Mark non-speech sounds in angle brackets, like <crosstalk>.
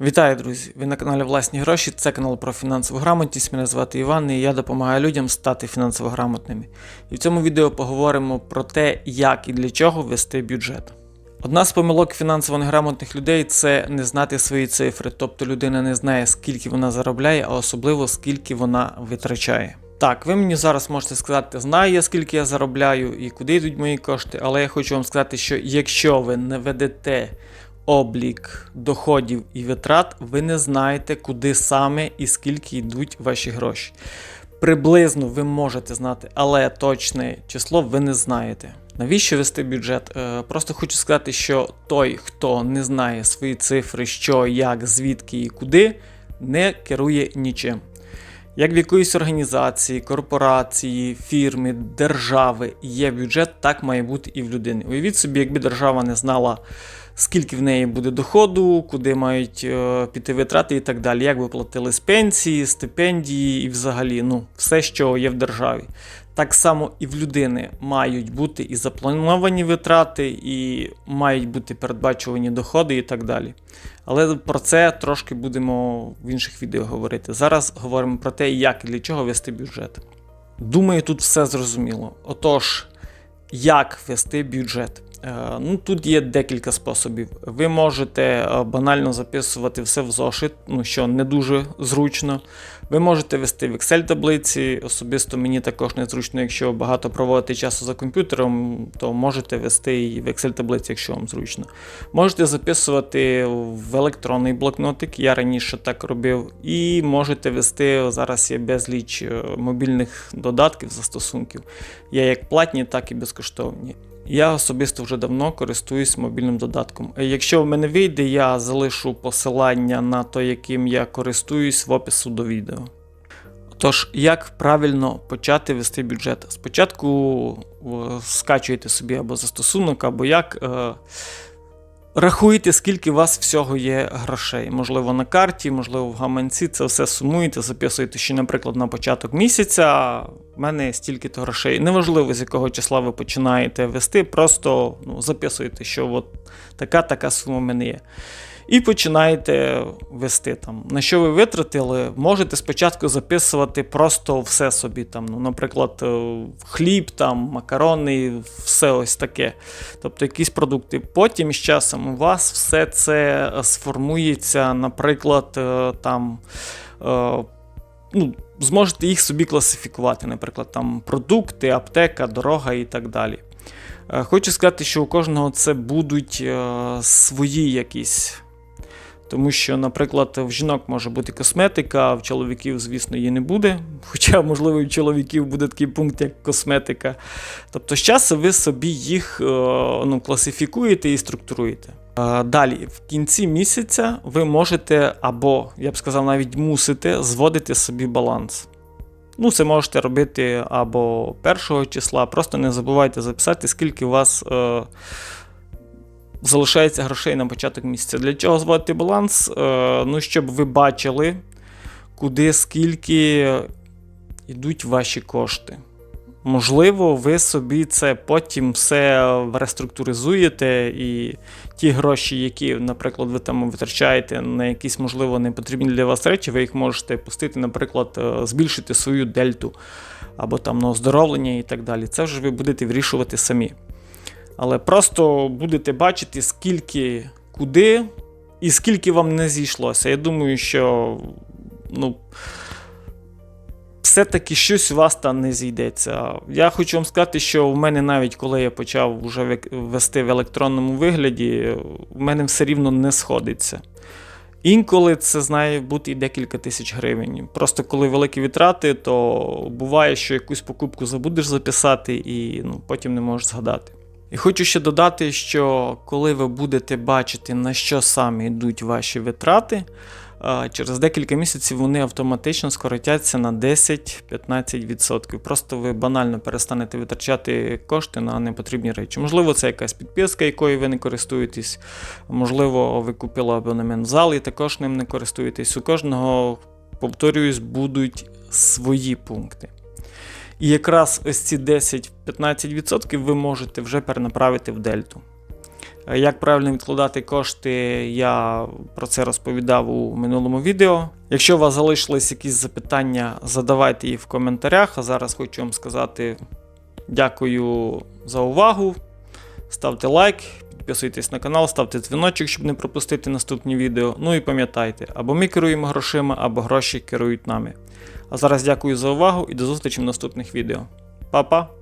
Вітаю, друзі! Ви на каналі Власні Гроші. Це канал про фінансову грамотність. Мене звати Іван, і я допомагаю людям стати фінансово грамотними. І в цьому відео поговоримо про те, як і для чого вести бюджет. Одна з помилок фінансово неграмотних людей це не знати свої цифри, тобто людина не знає, скільки вона заробляє, а особливо скільки вона витрачає. Так, ви мені зараз можете сказати, знаю я скільки я заробляю і куди йдуть мої кошти, але я хочу вам сказати, що якщо ви не ведете облік доходів і витрат, ви не знаєте, куди саме і скільки йдуть ваші гроші. Приблизно ви можете знати, але точне число ви не знаєте. Навіщо вести бюджет? Е, Просто хочу сказати, що той, хто не знає свої цифри, що, як, звідки і куди, не керує нічим. Як в якоїсь організації, корпорації, фірми, держави є бюджет, так має бути і в людини. Уявіть собі, якби держава не знала, скільки в неї буде доходу, куди мають е, піти витрати і так далі, як би платили з пенсії, стипендії і взагалі ну, все, що є в державі. Так само і в людини мають бути і заплановані витрати, і мають бути передбачувані доходи і так далі. Але про це трошки будемо в інших відео говорити. Зараз говоримо про те, як і для чого вести бюджет. Думаю, тут все зрозуміло. Отож, як вести бюджет? Е, Ну, тут є декілька способів. Ви можете е, банально записувати все в зошит, ну що не дуже зручно. Ви можете вести в Excel таблиці. Особисто мені також незручно, якщо багато проводити часу за комп'ютером, то можете вести і в Excel таблиці, якщо вам зручно. Можете записувати в електронний блокнотик, я раніше так робив, і можете вести зараз є безліч е, мобільних додатків, застосунків. Є як платні, так і безкоштовні. Я особисто вже давно користуюсь мобільним додатком. Е, Якщо в мене вийде, я залишу посилання на той, яким я користуюсь в опису до відео. Тож, як правильно почати вести бюджет? Спочатку скачуєте собі або застосунок, або як. Е, Рахуєте, скільки у вас всього є грошей. Можливо, на карті, можливо, в гаманці. Це все сумуєте, записуєте, що, наприклад, на початок місяця в мене стільки-то грошей. Неважливо, з якого числа ви починаєте вести, просто ну, записуєте, що от така така сума в мене є. І починаєте вести там. На що ви витратили, можете спочатку записувати просто все собі. там, ну, Наприклад, е, хліб, там, макарони, все ось таке. Тобто якісь продукти. Потім з часом у вас все це сформується, наприклад, е, там. е, Ну, зможете їх собі класифікувати, наприклад, там продукти, аптека, дорога і так далі. Е, Хочу сказати, що у кожного це будуть е, свої якісь. Тому що, наприклад, в жінок може бути косметика, а в чоловіків, звісно, її не буде. <laughs> Хоча, можливо, в чоловіків буде такий пункт, як косметика. Тобто, з часу ви собі їх е, ну, класифікуєте і структуруєте. Е, Далі, в кінці місяця ви можете, або, я б сказав, навіть мусите зводити собі баланс. Ну, це можете робити або першого числа, просто не забувайте записати, скільки у вас. Залишається грошей на початок місяця. Для чого зводити баланс? Е, ну, щоб ви бачили, куди скільки йдуть ваші кошти. Можливо, ви собі це потім все реструктуризуєте, і ті гроші, які, наприклад, ви там витрачаєте на якісь, можливо, не потрібні для вас речі, ви їх можете пустити, наприклад, е, збільшити свою дельту або там на оздоровлення і так далі. Це вже ви будете вирішувати самі. Але просто будете бачити, скільки куди і скільки вам не зійшлося. Я думаю, що ну, все-таки щось у вас там не зійдеться. Я хочу вам сказати, що в мене навіть коли я почав вже вести в електронному вигляді, в мене все рівно не сходиться. Інколи це знає бути і декілька тисяч гривень. Просто коли великі витрати, то буває, що якусь покупку забудеш записати і ну, потім не можеш згадати. І хочу ще додати, що коли ви будете бачити, на що саме йдуть ваші витрати, через декілька місяців вони автоматично скоротяться на 10-15%. Просто ви банально перестанете витрачати кошти на непотрібні речі. Можливо, це якась підписка, якою ви не користуєтесь. Можливо, ви купили абонемент в зал і також ним не користуєтесь. У кожного, повторююсь, будуть свої пункти. І якраз ось ці 10-15% ви можете вже перенаправити в дельту. Е, Як правильно відкладати кошти, я про це розповідав у минулому відео. Якщо у вас залишились якісь запитання, задавайте їх в коментарях. А зараз хочу вам сказати дякую за увагу. Ставте лайк, підписуйтесь на канал, ставте дзвіночок, щоб не пропустити наступні відео. Ну і пам'ятайте, або ми керуємо грошима, або гроші керують нами. А зараз дякую за увагу і до зустрічі в наступних відео. Па-па!